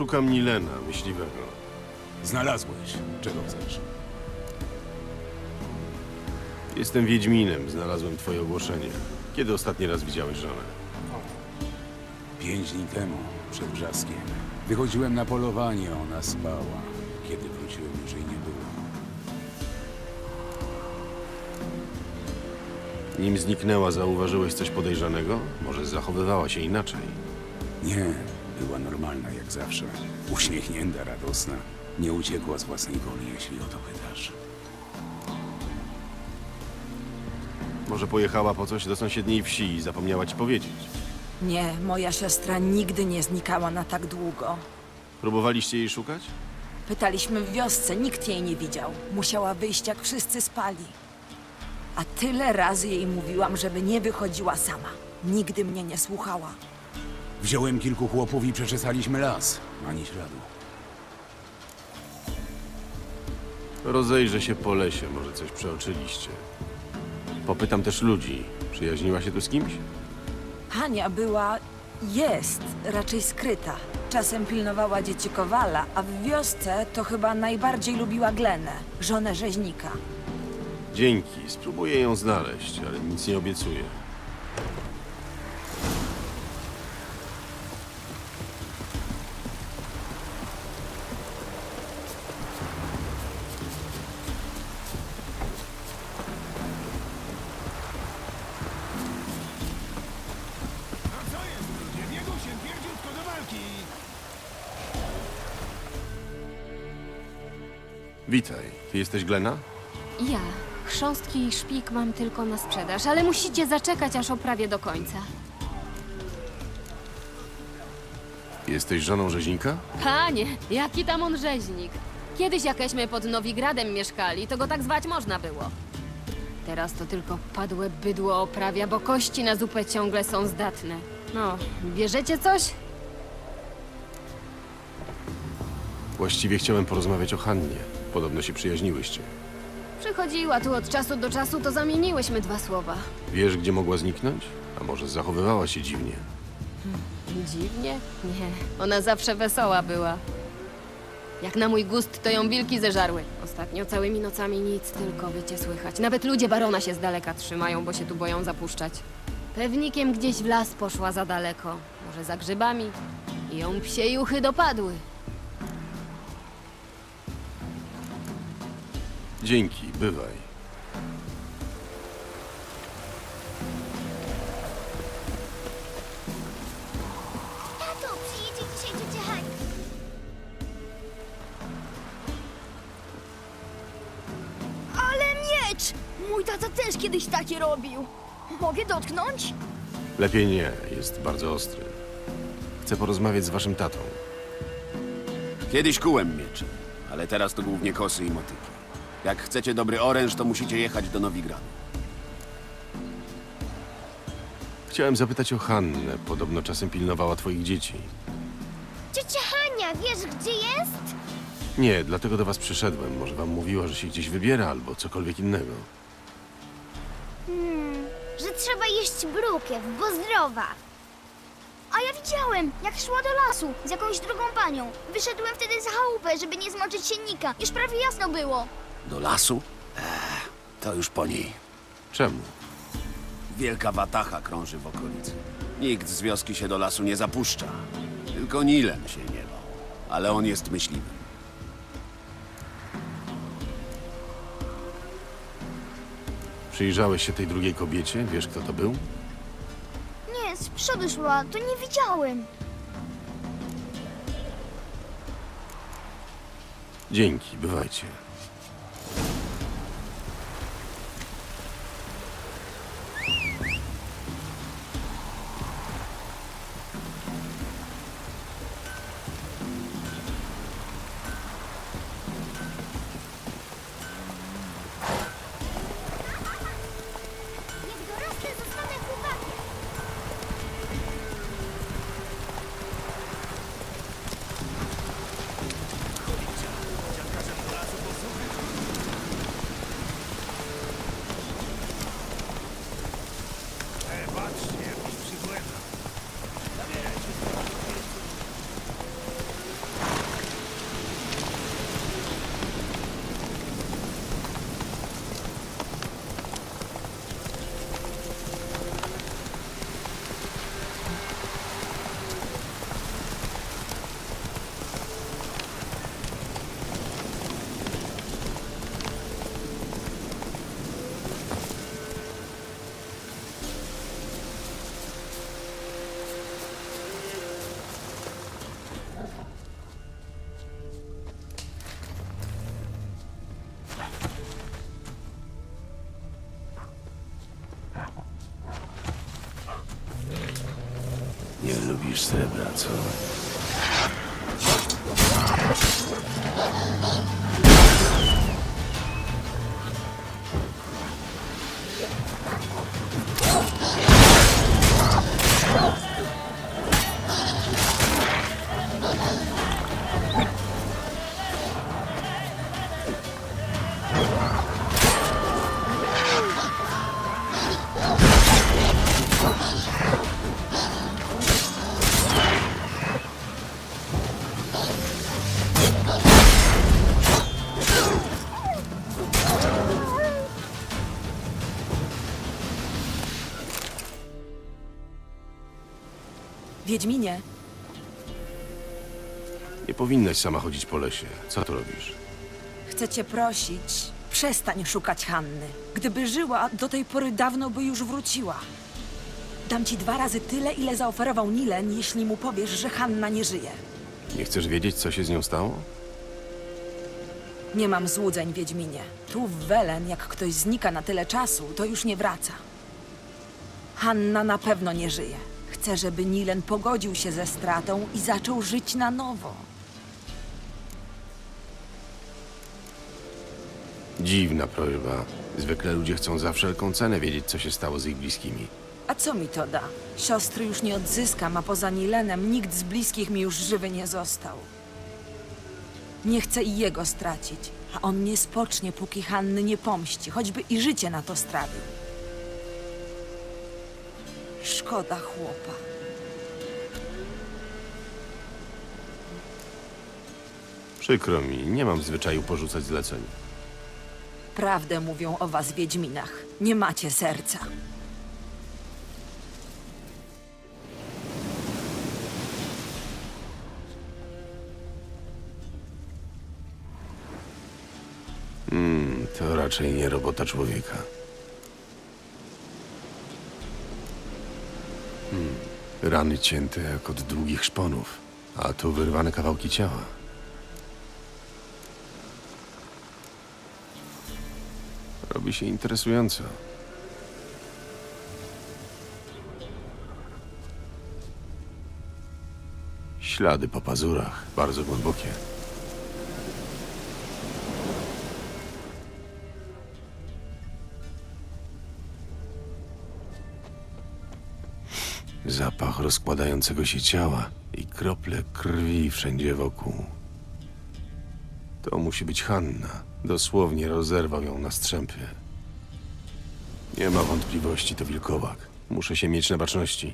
Szukam Nilena, myśliwego. Znalazłeś. Czego chcesz? Jestem Wiedźminem, znalazłem twoje ogłoszenie. Kiedy ostatni raz widziałeś żonę? Pięć dni temu, przed wrzaskiem. Wychodziłem na polowanie, ona spała. Kiedy wróciłem, już jej nie było. Nim zniknęła, zauważyłeś coś podejrzanego? Może zachowywała się inaczej? Nie, była normalna jak zawsze. Uśmiechnięta, radosna. Nie uciekła z własnej woli, jeśli o to pytasz. Może pojechała po coś do sąsiedniej wsi i zapomniała ci powiedzieć? Nie, moja siostra nigdy nie znikała na tak długo. Próbowaliście jej szukać? Pytaliśmy w wiosce, nikt jej nie widział. Musiała wyjść, jak wszyscy spali. A tyle razy jej mówiłam, żeby nie wychodziła sama. Nigdy mnie nie słuchała. Wziąłem kilku chłopów i przeczesaliśmy las. Ani śladu. Rozejrzę się po lesie, może coś przeoczyliście. Popytam też ludzi. Przyjaźniła się tu z kimś? Hania była... jest raczej skryta. Czasem pilnowała dzieci Kowala, a w wiosce to chyba najbardziej lubiła Glenę, żonę rzeźnika. Dzięki, spróbuję ją znaleźć, ale nic nie obiecuję. Witaj, ty jesteś Glena? Ja. Chrząstki i szpik mam tylko na sprzedaż, ale musicie zaczekać, aż oprawię do końca. Jesteś żoną rzeźnika? Panie, jaki tam on rzeźnik. Kiedyś jakeśmy pod Nowigradem mieszkali, to go tak zwać można było. Teraz to tylko padłe bydło oprawia, bo kości na zupę ciągle są zdatne. No, bierzecie coś? Właściwie chciałem porozmawiać o Hannie. Podobno się przyjaźniłyście. Przychodziła tu od czasu do czasu, to zamieniłyśmy dwa słowa. Wiesz, gdzie mogła zniknąć? A może zachowywała się dziwnie? Dziwnie? Nie, ona zawsze wesoła była. Jak na mój gust, to ją wilki zeżarły. Ostatnio całymi nocami nic, tylko wycie słychać. Nawet ludzie barona się z daleka trzymają, bo się tu boją zapuszczać. Pewnikiem gdzieś w las poszła za daleko. Może za grzybami. I ją psie juchy dopadły. Dzięki, bywaj. Tato, przyjedzie dzisiaj ciocia Hania. Ale miecz! Mój tata też kiedyś takie robił. Mogę dotknąć? Lepiej nie, jest bardzo ostry. Chcę porozmawiać z waszym tatą. Kiedyś kułem miecze, ale teraz to głównie kosy i motyki. Jak chcecie dobry oręż, to musicie jechać do Nowigradu. Chciałem zapytać o Hannę. Podobno czasem pilnowała twoich dzieci. Ciocia Hania, wiesz gdzie jest? Nie, dlatego do was przyszedłem. Może wam mówiła, że się gdzieś wybiera albo cokolwiek innego. Że trzeba jeść brukiew, bo zdrowa. A ja widziałem, jak szła do lasu z jakąś drugą panią. Wyszedłem wtedy za chałupę, żeby nie zmoczyć siennika. Już prawie jasno było. Do lasu? Eee, to już po niej. Czemu? Wielka watacha krąży w okolicy. Nikt z wioski się do lasu nie zapuszcza. Tylko Nilem się nie bał. Ale on jest myśliwym. Przyjrzałeś się tej drugiej kobiecie? Wiesz, kto to był? Nie, z przodu szła, to nie widziałem. Dzięki, bywajcie. you said that, so. Wiedźminie, Nie powinnaś sama chodzić po lesie. Co tu robisz? chcę cię prosić, przestań szukać Hanny. Gdyby żyła, do tej pory dawno by już wróciła. Dam ci dwa razy tyle, ile zaoferował Nilen, jeśli mu powiesz, że Hanna nie żyje. Nie chcesz wiedzieć, co się z nią stało? Nie mam złudzeń, Wiedźminie. Tu w Welen, jak ktoś znika na tyle czasu, to już nie wraca. Hanna na pewno nie żyje. Chcę, żeby Nilen pogodził się ze stratą i zaczął żyć na nowo. Dziwna prośba. Zwykle ludzie chcą za wszelką cenę wiedzieć, co się stało z ich bliskimi. A co mi to da? Siostry już nie odzyskam, a poza Nilenem nikt z bliskich mi już żywy nie został. Nie chcę i jego stracić, a on nie spocznie, póki Hanny nie pomści, choćby i życie na to strawił. Szkoda chłopa. Przykro mi, nie mam zwyczaju porzucać zleceń. Prawdę mówią o was, Wiedźminach. Nie macie serca. To raczej nie robota człowieka. Rany cięte jak od długich szponów, a tu wyrwane kawałki ciała. Robi się interesująco. Ślady po pazurach, bardzo głębokie. Rozkładającego się ciała i krople krwi wszędzie wokół. To musi być Hanna. Dosłownie rozerwał ją na strzępy. Nie ma wątpliwości, to wilkowak. Muszę się mieć na baczności.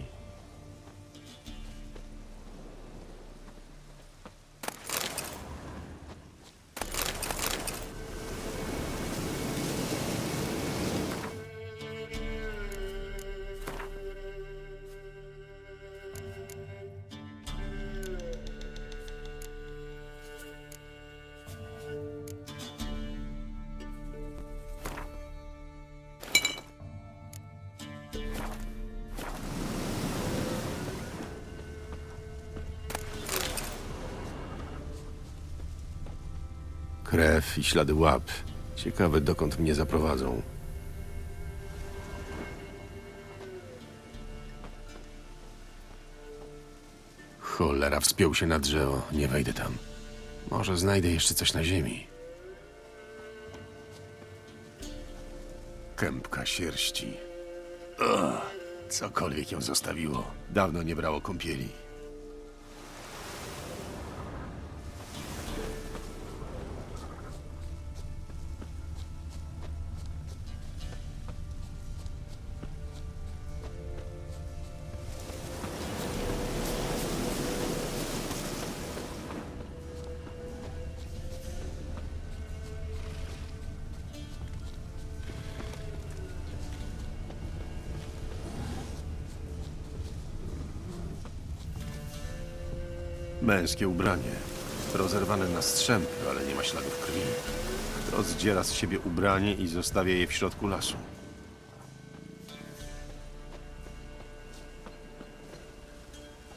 Krew i ślady łap. Ciekawe, dokąd mnie zaprowadzą. Cholera, wspiął się na drzewo. Nie wejdę tam. Może znajdę jeszcze coś na ziemi. Kępka sierści. Ugh, cokolwiek ją zostawiło. Dawno nie brało kąpieli. Męskie ubranie. Rozerwane na strzępy, ale nie ma śladów krwi. Kto zdziera z siebie ubranie i zostawia je w środku lasu?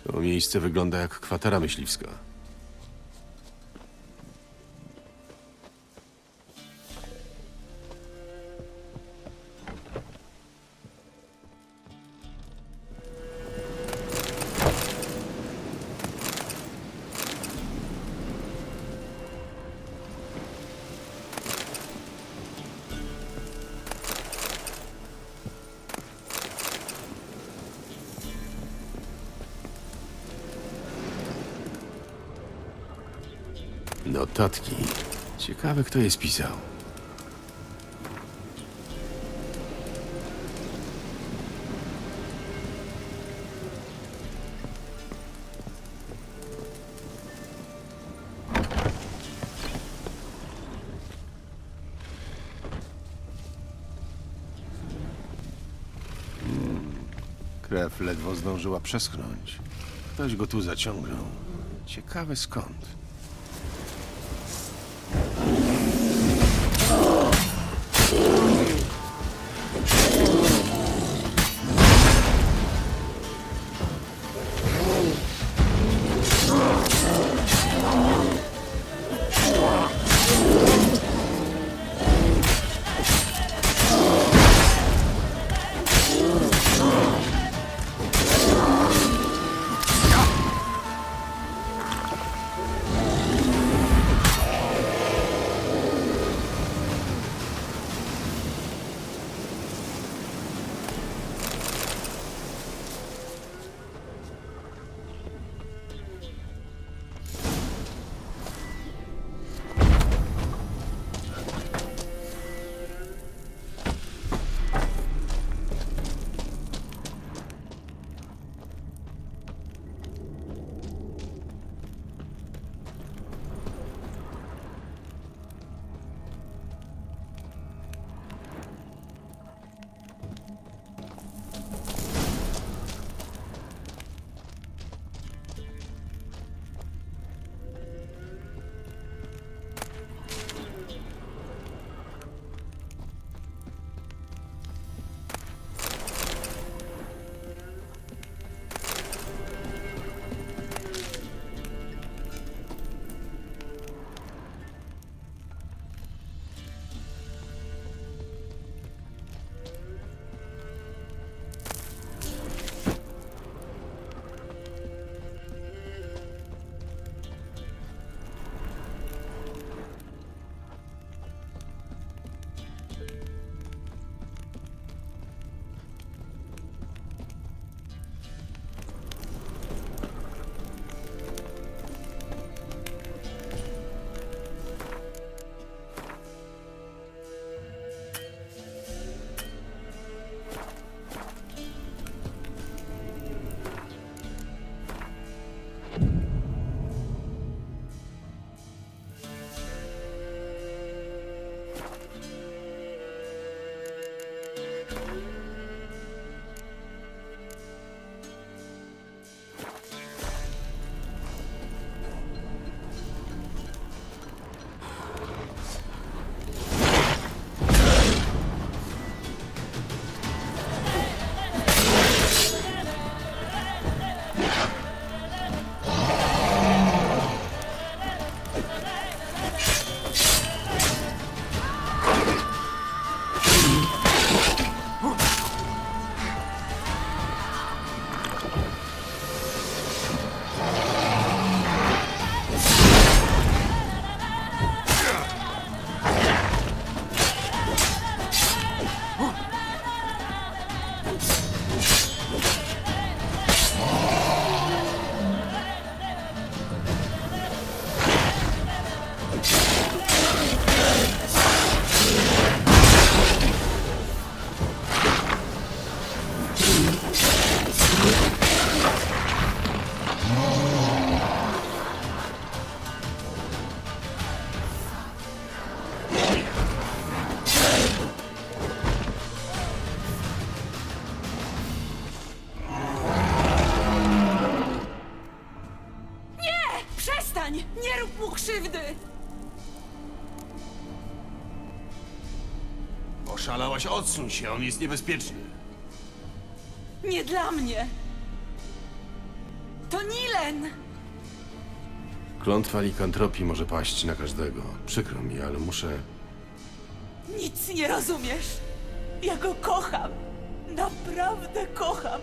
To miejsce wygląda jak kwatera myśliwska. Notatki. Ciekawe, kto je spisał. Krew ledwo zdążyła przeschnąć. Ktoś go tu zaciągnął. Ciekawe skąd. Oszalałaś, odsuń się, on jest niebezpieczny. Nie dla mnie! To Nilen! Klątwa likantropii może paść na każdego. Przykro mi, ale muszę... Nic nie rozumiesz. Ja go kocham. Naprawdę kocham.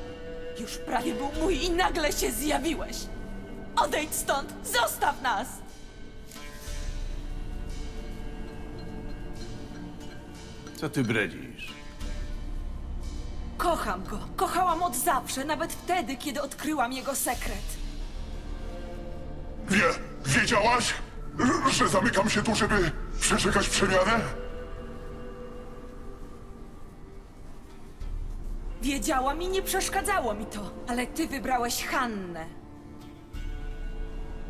Już prawie był mój i nagle się zjawiłeś. Odejdź stąd! Zostaw nas! Co ty bredzisz? Kocham go. Kochałam od zawsze, nawet wtedy, kiedy odkryłam jego sekret. Wie, wiedziałaś? że zamykam się tu, żeby przeczekać przemianę? Wiedziałam i nie przeszkadzało mi to, ale ty wybrałeś Hannę.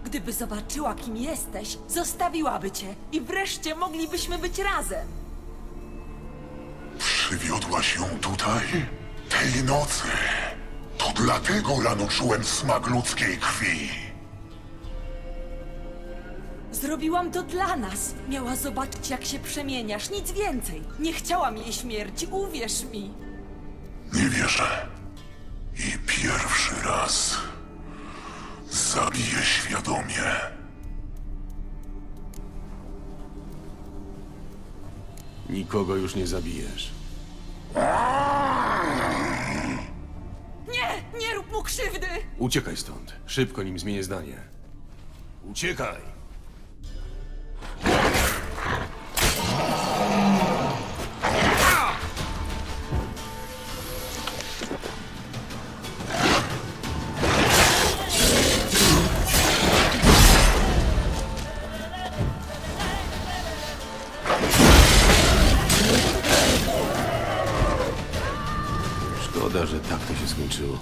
Gdyby zobaczyła, kim jesteś, zostawiłaby cię i wreszcie moglibyśmy być razem. Przywiodłaś ją tutaj? Tej nocy. To dlatego rano czułem smak ludzkiej krwi. Zrobiłam to dla nas. Miała zobaczyć, jak się przemieniasz, nic więcej. Nie chciałam jej śmierci, uwierz mi. Nie wierzę. I pierwszy raz zabiję świadomie. Nikogo już nie zabijesz. Nie, nie rób mu krzywdy! Uciekaj stąd. Szybko, nim zmienię zdanie. Uciekaj! Szkoda, że tak to się skończyło.